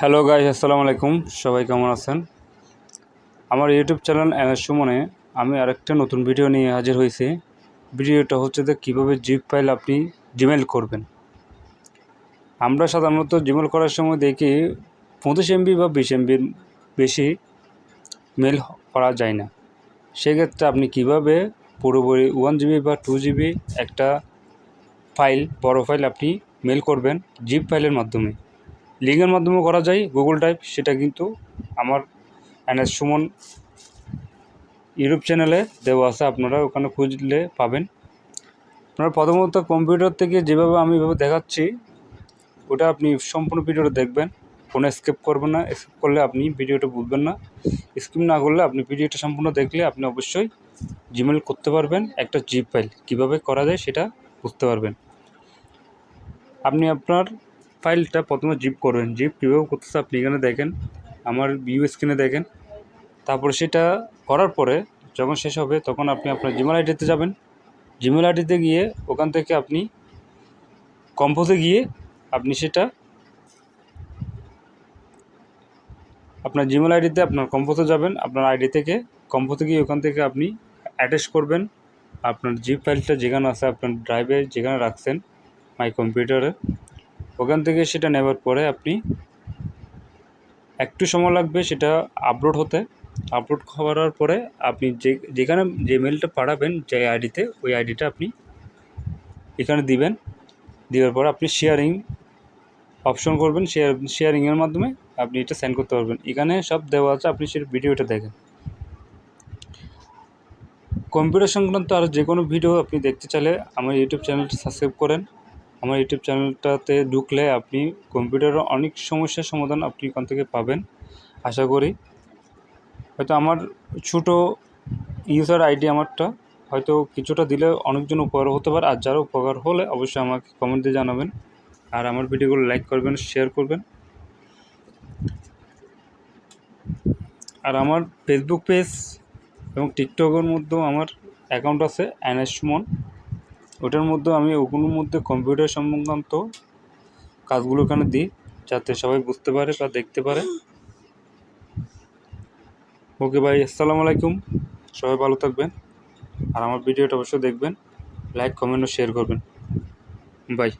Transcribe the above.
Hello guys আসসালামু আলাইকুম। সবাই কেমন আছেন? আমার ইউটিউব চ্যানেল সুমনে আমি আরেকটা নতুন ভিডিও নিয়ে হাজির হয়েছি। ভিডিওটা হচ্ছে যে কীভাবে জিপ ফাইল আপনি জিমেল করবেন। আমরা সাধারণত জিমেল করার সময় দেখি পঁচিশ এমবি বা বিশ এমবির বেশি মেল করা যায় না। সেক্ষেত্রে আপনি কীভাবে পুরোপুরি ওয়ান জিবি বা টু জিবি একটা ফাইল বড় ফাইল আপনি মেল করবেন জিপ ফাইলের মাধ্যমে। লিঙ্কের মাধ্যমেও করা যায় গুগল ড্রাইভ সেটা কিন্তু আমার এনএস সুমন ইউটিউব চ্যানেলে দেওয়া আছে, আপনারা ওখানে খুঁজলে পাবেন। আপনারা প্রথমত কম্পিউটার থেকে যেভাবে আমি এভাবে দেখাচ্ছি, ওটা আপনি সম্পূর্ণ ভিডিওটা দেখবেন, ফোনে স্কিপ করবেন না স্কিপ করলে আপনি ভিডিওটা বুঝবেন না। স্কিপ না করলে আপনি ভিডিওটা সম্পূর্ণ দেখলে আপনি অবশ্যই জিমেল করতে পারবেন, একটা জিপ ফাইল কীভাবে করা যায় সেটা বুঝতে পারবেন। আপনি আপনার ফাইলটা প্রথমে জিপ করবেন। জিপ কীভাবে করতেছে আপনি এখানে দেখেন, আমার ভিউ স্ক্রিনে দেখেন। তারপরে সেটা করার পরে যখন শেষ হবে তখন আপনি আপনার জিমেল আইডিতে যাবেন। জিমেল আইডিতে গিয়ে ওখান থেকে আপনি কম্পোজে গিয়ে আপনি সেটা আপনার জিমেল আইডিতে আপনার কম্পোজে যাবেন। আপনার আইডি থেকে কম্পোজে গিয়ে ওখান থেকে আপনি অ্যাটাচ করবেন। আপনার জিপ ফাইলটা যেখানে আছে, আপনার ড্রাইভে যেখানে রাখছেন মাই কম্পিউটারে ওখান থেকে সেটা নেওয়ার পরে আপনি একটু সময় লাগবে সেটা আপলোড হতে। আপলোড করার পরে আপনি যে, যেখানে যে মেলটা পাঠাবেন যে আইডিতে, ওই আইডিটা আপনি এখানে দিবেন। দেওয়ার পর আপনি শেয়ারিং অপশন করবেন শেয়ার শেয়ারিংয়ের মাধ্যমে আপনি এটা সেন্ড করতে পারবেন। এখানে সব দেওয়া আছে, আপনি সেটা ভিডিওটা দেখেন। কম্পিউটার সংক্রান্ত আর যে কোনো ভিডিও আপনি দেখতে চাইলে আমার ইউটিউব চ্যানেলটা সাবস্ক্রাইব করেন। আমার ইউটিউব চ্যানেলটাতে ঢুকলে আপনি কম্পিউটারের অনেক সমস্যার সমাধান আপনি এখান থেকে পাবেন, আশা করি। হয়তো আমার ছোটো ইউজার আইডি আমারটা হয়তো কিছুটা দিলে অনেকজন উপকার হতে পারে, আর যারা উপকার হলে অবশ্যই আমাকে কমেন্ট জানাবেন, আর আমার ভিডিওগুলো লাইক করবেন শেয়ার করবেন। আর আমার ফেসবুক পেজ এবং টিকটকের মধ্যেও আমার অ্যাকাউন্ট আছে এনএস সুমন ওটার মধ্যে আমি ওগুলোর মধ্যে কম্পিউটার সংক্রান্ত কাজগুলো ওখানে দিই, যাতে সবাই বুঝতে পারে বা দেখতে পারে। ওকে ভাই, আসসালামু আলাইকুম। সবাই ভালো থাকবেন। আর আমার ভিডিওটা অবশ্যই দেখবেন লাইক কমেন্ট ও শেয়ার করবেন। বাই